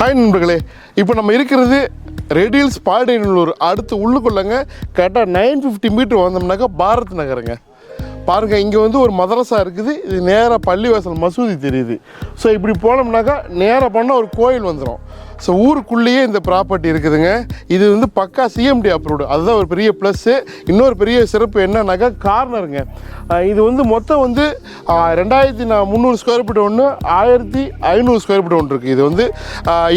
Hi நண்பர்களே இப்போ நம்ம இருக்கிறது ரெடில்ஸ் பாடியநல்லூர் அடுத்து உள்ளுக்குள்ளங்க கரெக்டாக நைன் ஃபிஃப்டி மீட்டர் வந்தோம்னாக்கா பாரத் நகருங்க. பாருங்கள் இங்கே வந்து ஒரு மதரசா இருக்குது. இது நேராக பள்ளிவாசல் மசூதி தெரியுது. ஸோ இப்படி போனோம்னாக்கா நேராக போனால் ஒரு கோயில் வந்துடும் ஸோ ஊருக்குள்ளேயே இந்த ப்ராப்பர்ட்டி இருக்குதுங்க. இது வந்து பக்கா சிஎம்டி அப்ரூவ்டு அதுதான் ஒரு பெரிய ப்ளஸ்ஸு இன்னொரு பெரிய சிறப்பு என்னன்னாக்கா கார்னருங்க இது வந்து மொத்தம் வந்து ரெண்டாயிரத்தி நான் முந்நூறு ஸ்கொயர் ஃபீட் ஒன்று ஆயிரத்தி ஐநூறு ஸ்கொயர் ஃபீட் ஒன்று இருக்குது இது வந்து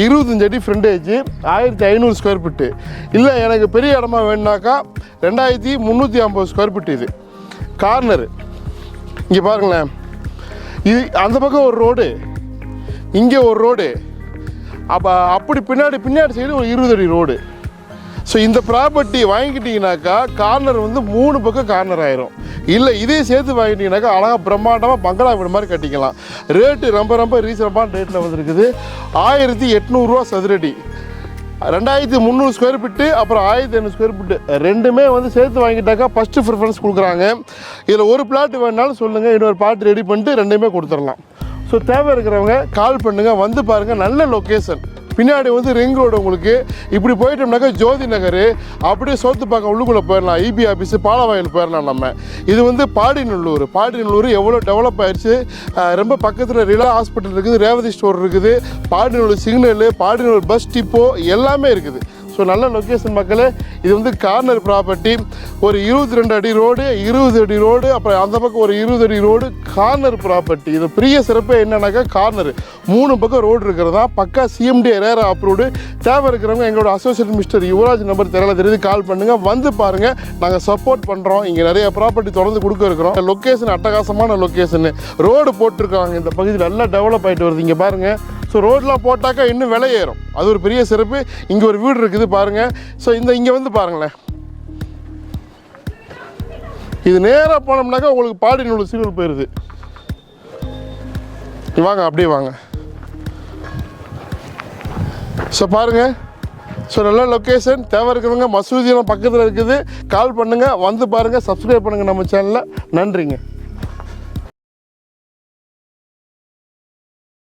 இருபத்தஞ்சு அடி ஃப்ரண்டேஜ் ஆயிரத்தி ஐநூறு ஸ்கொயர் ஃபீட்டு இல்லை எனக்கு பெரிய இடமா வேணுனாக்கா ரெண்டாயிரத்தி முந்நூற்றி ஐம்பது ஸ்கொயர் ஃபீட் இது. கார்னரு இங்கே பாருங்களேன். இது அந்த பக்கம் ஒரு ரோடு இங்கே ஒரு ரோடு அப்போ அப்படி பின்னாடி பின்னாடி சைடு ஒரு இருபது அடி ரோடு ஸோ இந்த ப்ராப்பர்ட்டி வாங்கிக்கிட்டிங்கனாக்கா கார்னர் வந்து மூணு பக்கம் கார்னர் ஆயிரும். இல்லை இதே சேர்த்து வாங்கிட்டீங்கனாக்கா அழகாக பிரம்மாண்டமாக பங்களா வீடு மாதிரி கட்டிக்கலாம். ரேட்டு ரொம்ப ரொம்ப ரீசனபான ரேட்டில் வந்துருக்குது ஆயிரத்தி எட்நூறுரூவா சதுரடி. ரெண்டாயிரத்தி முந்நூறு ஸ்கொயர் ஃபீட்டு அப்புறம் ஆயிரத்தி ஐநூறு ஸ்கொயர் ஃபீட்டு ரெண்டுமே வந்து சேர்த்து வாங்கிட்டாக்கா ஃபஸ்ட்டு ப்ரிஃபரன்ஸ் கொடுக்குறாங்க. இதில் ஒரு பிளாட் வேணாலும் சொல்லுங்கள் இன்னொரு பிளாட் ரெடி பண்ணிட்டு ரெண்டுமே கொடுத்துடலாம். ஸோ தேவை இருக்கிறவங்க கால் பண்ணுங்கள் வந்து பாருங்கள் நல்ல லொக்கேஷன் பின்னாடி வந்து ரிங் ரோடு உங்களுக்கு. இப்படி போயிட்டோம்னாக்கா ஜோதி நகர். அப்படியே சோத்துப்பாக்கம் உள்ளுக்குள்ளே போயிடலாம். இபி ஆஃபீஸு பாலவாயில் போயிடலாம் நம்ம. இது வந்து பாடிநல்லூர். பாடிநல்லூர் எவ்வளோ டெவலப் ஆயிடுச்சு ரொம்ப பக்கத்தில் ரிலா ஹாஸ்பிட்டல் இருக்குது ரேவதி ஸ்டோர் இருக்குது. Padinallur signal Padinallur bus depot எல்லாமே இருக்குது. ஸோ நல்ல லொக்கேஷன் மக்களே இது வந்து கார்னர் ப்ராப்பர்ட்டி ஒரு இருபத்தி ரெண்டு அடி ரோடு இருபது அடி ரோடு அப்புறம் அந்த பக்கம் ஒரு இருபது அடி ரோடு கார்னர் ப்ராப்பர்ட்டி இது பெரிய சிறப்பு என்னன்னாக்கா கார்னர் மூணு பக்கம் ரோடு இருக்கிறதா பக்கா சிஎம்டி ரேரா அப்ரூவ்டு தேவை இருக்கிறவங்க எங்களோட அசோசியேட் மிஸ்டர் யுவராஜ் நம்பர் தெரியல தெரியுது கால் பண்ணுங்கள் வந்து பாருங்கள் நாங்கள் சப்போர்ட் பண்ணுறோம் இங்கே நிறைய ப்ராப்பர்ட்டி தொடர்ந்து கொடுக்க இருக்கிறோம். லொக்கேஷன் அட்டகாசமான லொக்கேஷன் ரோடு போட்டிருக்காங்க இந்த பகுதி நல்லா டெவலப் ஆகிட்டு வருது. இங்கே பாருங்கள் ஸோ ரோட்லாம் போட்டாக்கா இன்னும் விலை ஏறும். அது ஒரு பெரிய சிறப்பு. இங்கே ஒரு வீடு இருக்குது பாருங்கள் ஸோ இந்த இங்கே வந்து பாருங்களேன். இது நேராக போனோம்னாக்கா உங்களுக்கு பாடி நூல் சீரியல் போயிடுது வாங்க அப்படியே வாங்க. ஸோ பாருங்கள் ஸோ நல்ல லொக்கேஷன் தேவை இருக்கிறவங்க மசூதியெல்லாம் பக்கத்தில் இருக்குது. கால் பண்ணுங்கள் வந்து பாருங்கள் சப்ஸ்கிரைப் பண்ணுங்கள் நம்ம சேனலில் நன்றிங்க.